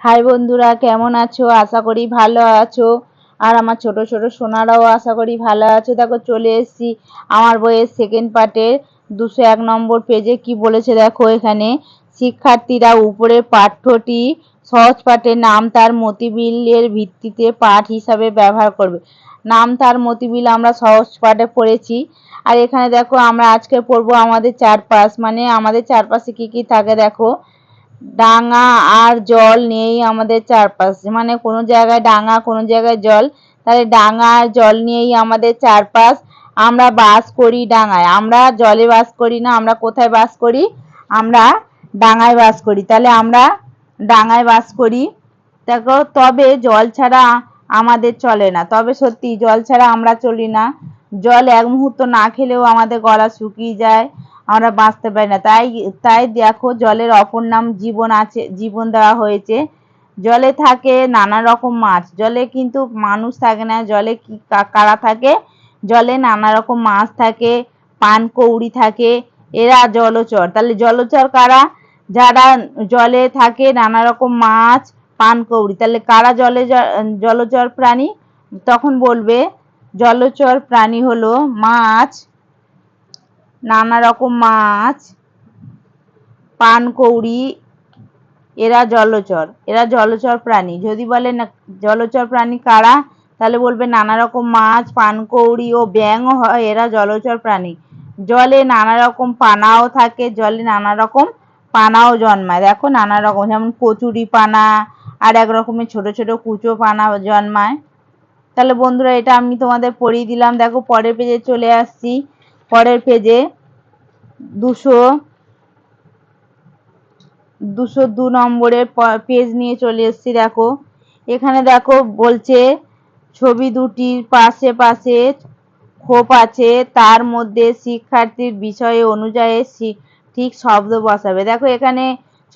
High বন্ধুরা, কেমন আছো? আশা করি ভালো আছো। আর আমার ছোট ছোট সোনারাও আশা করি ভালো আছো। দেখো, চলে এসেছি আমার বইয়ের সেকেন্ড পার্টের দুশো এক নম্বর পেজে কি বলেছে দেখো এখানে? শিক্ষার্থীরা উপরে পাঠ্যটি সহজ পাঠের নাম তার মতিবিলের ভিত্তিতে পাঠ হিসাবে ব্যবহার করবে। নাম তার মতিবিল আমরা সহজ পাঠে পড়েছি। আর এখানে দেখো, আমরা আজকে পড়ব আমাদের চারপাশ। মানে আমাদের চারপাশে কি কি থাকে দেখো? ডাঙা আর জল নেই আমাদের চারপাশে। মানে কোনো জায়গায় ডাঙা, কোনো জায়গায় জল। তাহলে ডাঙা আর জল নিয়েই আমাদের চারপাশ। আমরা বাস করি ডাঙায়। আমরা জলে বাস করি না, আমরা কোথায় বাস করি? আমরা ডাঙায় বাস করি। তাহলে আমরা ডাঙায় বাস করি। দেখো, তবে জল ছাড়া আমাদের চলে না। তবে সত্যি, জল ছাড়া আমরা চলি না। জল এক মুহূর্ত না খেলেও আমাদের গলা শুকিয়ে যায়। আমরা বাঁচতে পারি না। তাই তাই দেখো জলের অপর নাম জীবন আছে, জীবন দেওয়া হয়েছে। জলে থাকে নানা রকম মাছ। জলে কিন্তু মানুষ থাকে না, জলে কি কারা থাকে? জলে নানা রকম মাছ থাকে পানকৌড়ি থাকে, এরা জলচর। তাহলে জলচর কারা? যারা জলে থাকে নানা রকম মাছ পানকৌড়ি তাহলে কারা জলে জলচর প্রাণী? তখন বলবে, জলচর প্রাণী হলো মাছ। নানা রকম মাছ পানকৌড়ি এরা জলচর এরা জলচর প্রাণী। যদি বলে না, জলচর প্রাণী কারা? তাহলে বলবে নানা রকম মাছ পানকৌড়ি ও ব্যাঙও হয়, এরা জলচর প্রাণী। জলে নানা রকম পানাও থাকে, জলে নানা রকম পানাও জন্মায়। দেখো নানা রকম যেমন কচুরি পানা আর এক রকমের ছোট ছোট কুচো পানা জন্মায়। তাহলে বন্ধুরা, এটা আমি তোমাদের পড়িয়ে দিলাম। দেখো পরের পেজে চলে আসছি। পরের পেজে দুশো দুশো দু নম্বরের পেজ নিয়ে চলে এসছি, দেখো। এখানে দেখো, বলছে ছবি দুটির পাশে পাশে খোপ আছে, তার মধ্যে শিক্ষার্থীর বিষয়ে অনুযায়ী ঠিক শব্দ বসাবে। দেখো, এখানে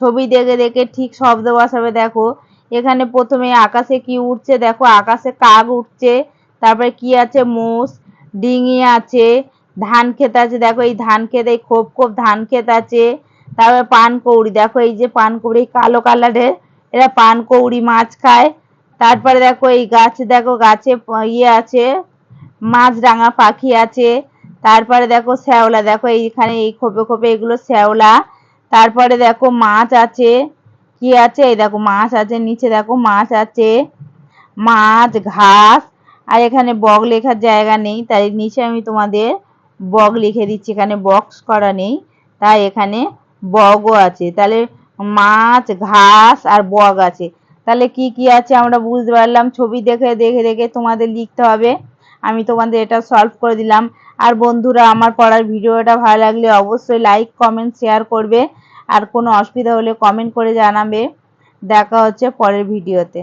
ছবি দেখে দেখে ঠিক শব্দ বসাবে, দেখো। এখানে প্রথমে আকাশে কি উঠছে, দেখো, আকাশে কাক উঠছে, তারপরে কি আছে, মোষ, ডিঙি আছে ধান ক্ষেত আছে, দেখো এই ধান ক্ষেত, এই খোপ খোপ ধান ক্ষেত আছে, তারপরে পানকৌড়ি দেখো এই যে পানকৌড়ি কালো কালারের এরা পানকৌড়ি মাছ খায়, তারপরে দেখো এই গাছ, দেখো গাছে ইয়ে আছে মাছরাঙা পাখি আছে, তারপরে দেখো শ্যাওলা, দেখো এইখানে এই খোপে খোপে এগুলো শ্যাওলা, তারপরে দেখো মাছ আছে, কি আছে? এই দেখো মাছ আছে, নিচে দেখো মাছ আছে, মাছ, ঘাস, আর এখানে বগ লেখার জায়গা নেই, তাই নিচে আমি তোমাদের বগ লিখে দিচ্ছি, এখানে বক্স করা নেই, তাই এখানে বগও আছে। তাহলে মাছ, ঘাস আর বগ আছে। তাহলে কি কি আছে আমরা বুঝতে পারলাম। ছবি দেখে দেখে দেখে তোমাদের লিখতে হবে। আমি তোমাদের এটা সলভ করে দিলাম। আর বন্ধুরা, আমার পড়ার ভিডিওটা ভালো লাগলে অবশ্যই লাইক কমেন্ট শেয়ার করবে। আর কোনো অসুবিধা হলে কমেন্ট করে জানাবে। দেখা হচ্ছে পরের ভিডিওতে।